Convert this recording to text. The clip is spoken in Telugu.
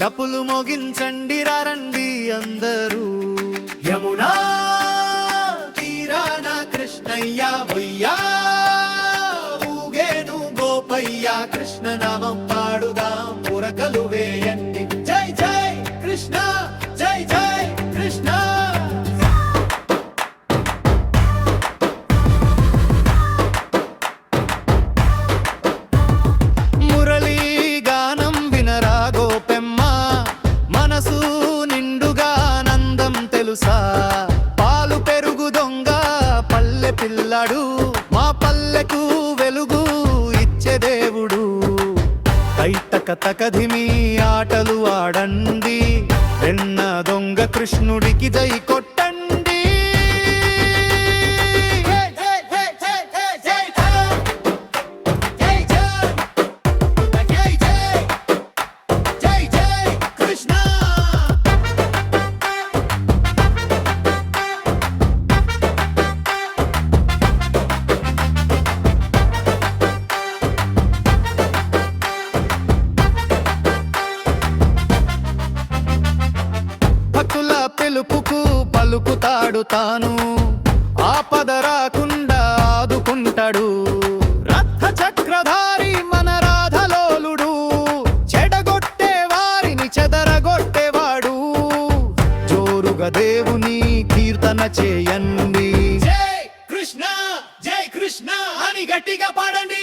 కాపులు మోగించండి రండి అందరూ. యమునా తీరాన కృష్ణయ్య వయ్యా ఊగేను గోపయ్య కృష్ణ నామం పాడుదాం పురకలు వేయ వెలుగు దొంగ పల్లె పిల్లడు. మా పల్లెకు వెలుగు ఇచ్చే దేవుడు. కైతక తకధిమి ఆటలు ఆడండి ఎన్న దొంగ కృష్ణుడికి జై కొట్టండి గెలుపుకు పలుకుతాడు తాను. ఆపద రాకుండా ఆదుకుంటాడు. రథ చక్రధారి మన రాధలోలుడు. చెడగొట్టే వారిని చెదరగొట్టేవాడు. జోరుగా దేవుని కీర్తన చేయండి. జై కృష్ణ జై కృష్ణ అని గట్టిగా పాడండి.